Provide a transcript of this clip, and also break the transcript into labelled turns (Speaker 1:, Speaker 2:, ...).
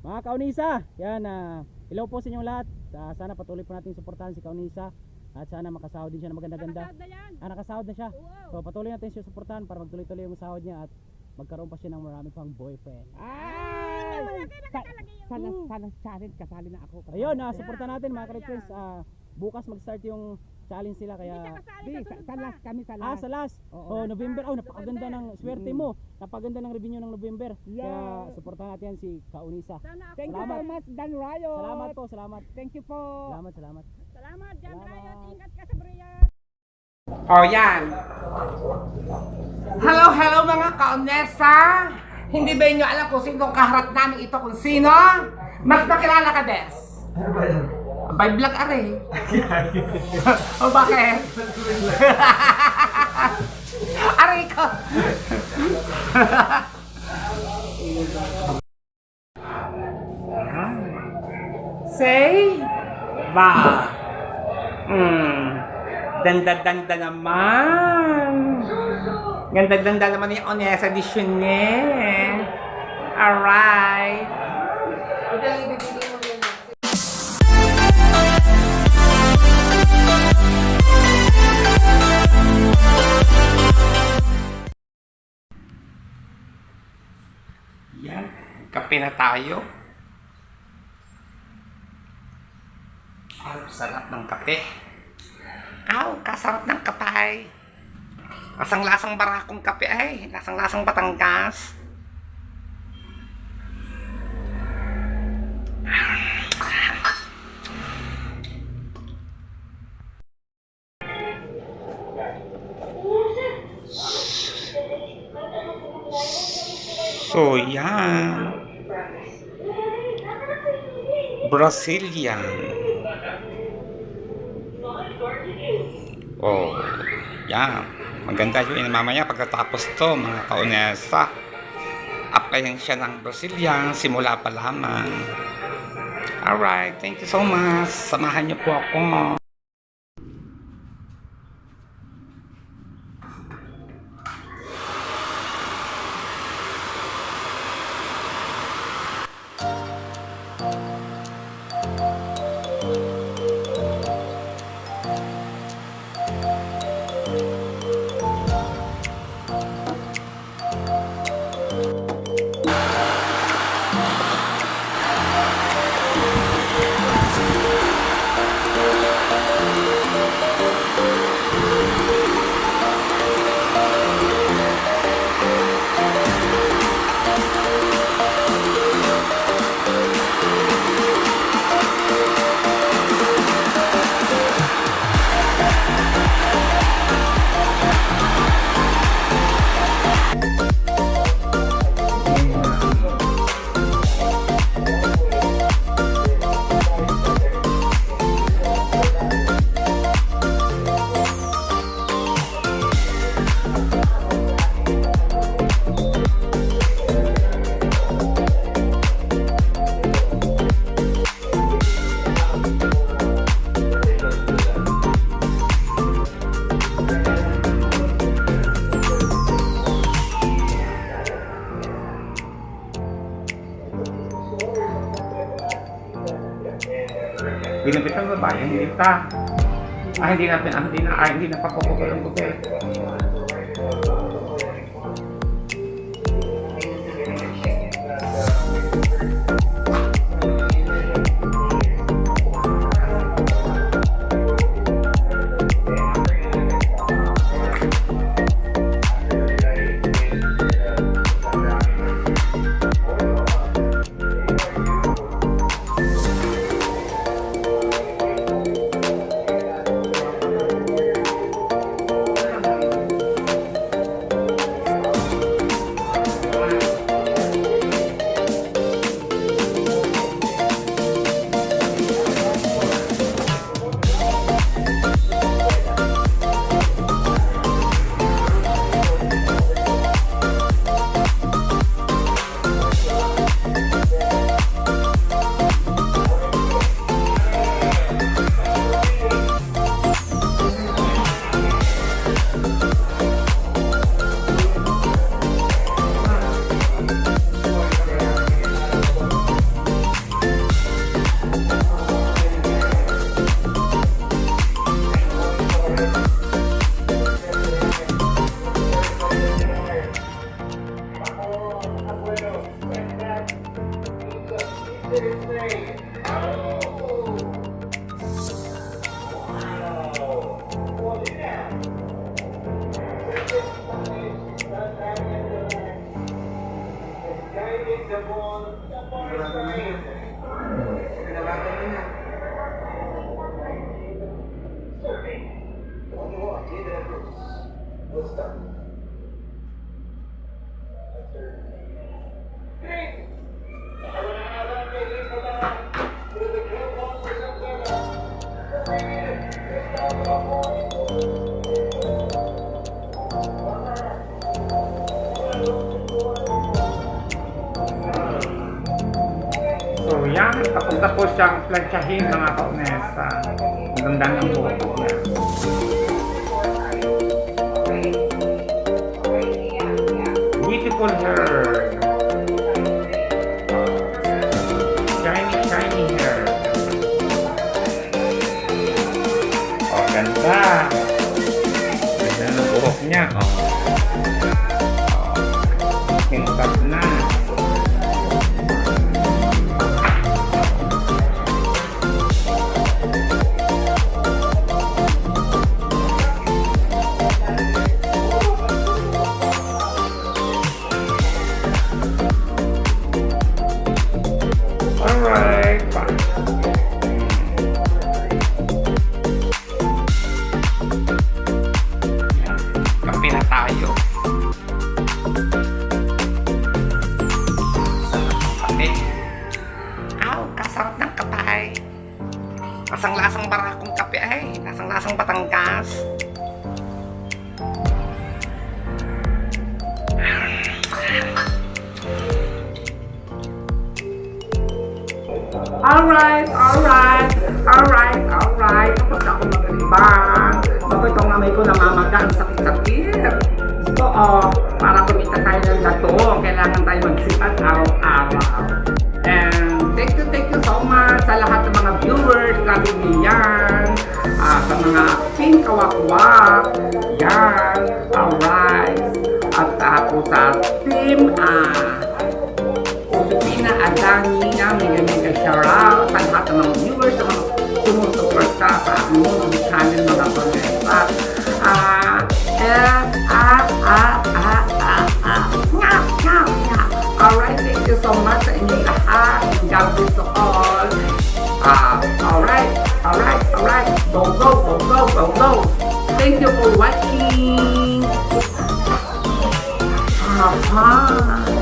Speaker 1: Mga Kaunisa, yan ah, hello po sa inyong lahat. Ah, sana patuloy po natin suportahan si Kaunisa at sana makasahod din siya ng maganda-ganda.
Speaker 2: Nakasahod na yan.
Speaker 1: Ah, nakasahod na siya.
Speaker 2: Oo.
Speaker 1: So patuloy natin siya suportahan para magtuloy-tuloy yung sahod niya at magkaroon pa siya ng marami pang boyfriend.
Speaker 3: Ay! Sa,
Speaker 2: Talaga yun.
Speaker 3: sana, sana challenge kasali na ako.
Speaker 1: Ayun, na suportahan natin mga ka-friends. Ah, bukas mag-start yung challenge nila
Speaker 2: Hindi ka
Speaker 1: kaya
Speaker 2: kasali
Speaker 3: Di,
Speaker 2: sa
Speaker 3: sa, last kami sa
Speaker 1: Ah,
Speaker 3: last.
Speaker 1: sa last.
Speaker 3: Oo.
Speaker 1: Oh, November. Oh, napakaganda ng swerte
Speaker 3: Mm.
Speaker 1: mo. Napakaganda ng revenue ng November. Kaya
Speaker 3: Yeah.
Speaker 1: suportahan natin yan si Kaunisa.
Speaker 2: Sana ako.
Speaker 3: Thank you
Speaker 1: Salamat.
Speaker 3: so much, Dan Riot.
Speaker 1: Salamat po, salamat.
Speaker 3: Thank you po.
Speaker 1: Salamat, salamat.
Speaker 2: Salamat,
Speaker 1: Salamat.
Speaker 2: Riot. Ingat ka sa Brian.
Speaker 4: O yan. Hello, hello mga kaonesa. Hindi ba inyo alam kung sino kaharap namin ito kung sino? Magpakilala ka, Des. By vlog are. o bakit? Aray ko. Say, ba? Hmm. Danda-danda naman. Ganda-ganda naman yung Onyesa edition niya. Alright. Na tayo. Ang sarap ng kape. Aw, kasarap ng kapay. Lasang-lasang barakong kape ay. Lasang-lasang Batangas. So, yan. Brazilian. Oh, yan. Maganda yun mamaya pagkatapos to, mga kaunesa. Applyan siya ng Brazilian, simula pa lamang. Alright, thank you so much. Samahan niyo po ako. Binabitan ba ba? Hindi ta. Ah, hindi na, ah, hindi na, ah, hindi na papapagol ang So yan, papunta po siyang plansyahin mga kaunesa. Ang ganda ng buhok niya. Ng buhok niya. Oh. Oh. Tingkat na. Alright, Alright, alright, alright, alright. Tapos ako magalibang. Ako itong amay ko namamaga. Ang sakit-sakit. Gusto, oh, para kumita tayo ng dato, kailangan tayo magsipat araw-araw. And thank you, thank you so much sa lahat ng mga viewers. Grabe niyo yan. Ah, sa mga pink kawak-wak. Yan. Alright. At ako sa team, ah, Josefina pinaadangi namin ang nag-shoutout sa lahat ng mga viewers, sa mga sumusuporta sa aming mga channel, mga pag-resta. Ah, eh, ah, ah, ah, ah, ah, ah, ah, ah nga, nga, nga. Alright, thank you so much sa inyong lahat. God bless to all. Ah, alright, alright, alright. Go, go, go, go, go, go. Thank you for watching. Aha.